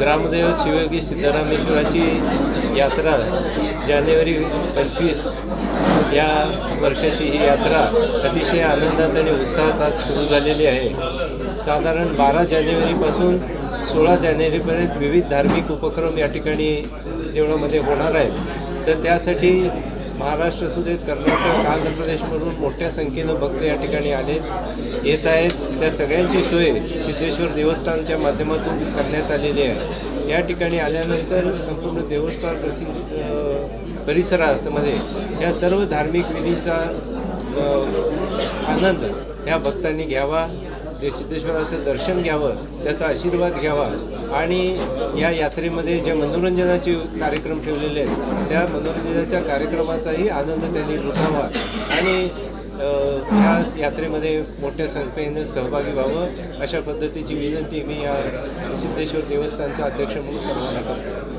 ग्रामदैवत शिवयोगी सिद्धरामेश्वराची यात्रा जानेवारी पंचवीस या वर्षाची ही यात्रा अतिशय आनंदात आणि उत्साहात आज सुरू झालेली आहे. साधारण बारा जानेवारीपासून सोळा जानेवारीपर्यंत विविध धार्मिक उपक्रम या ठिकाणी देवळामध्ये होणार आहेत. तर त्यासाठी महाराष्ट्र असू देत कर्नाटक आंध्र प्रदेशमधून मोठ्या संख्येनं भक्त या ठिकाणी आले येत आहेत. त्या सगळ्यांची सोय सिद्धेश्वर देवस्थानच्या माध्यमातून करण्यात आलेली आहे. या ठिकाणी आल्यानंतर संपूर्ण देवस्थान प्रसिद्ध परिसरामध्ये या सर्व धार्मिक विधीचा आनंद ह्या भक्तांनी घ्यावा. सिद्धेश्वराचं दर्शन घ्यावं त्याचा आशीर्वाद घ्यावा. आणि या यात्रेमध्ये जे मनोरंजनाचे कार्यक्रम ठेवलेले आहेत त्या मनोरंजनाच्या कार्यक्रमाचाही आनंद त्यांनी लुटावा. आणि अ, ह्या यात्रेमध्ये मोठ्या संख्येनं सहभागी व्हावं अशा पद्धतीची विनंती मी या सिद्धेश्वर देवस्थानचा अध्यक्ष म्हणून सर्वांना करतो.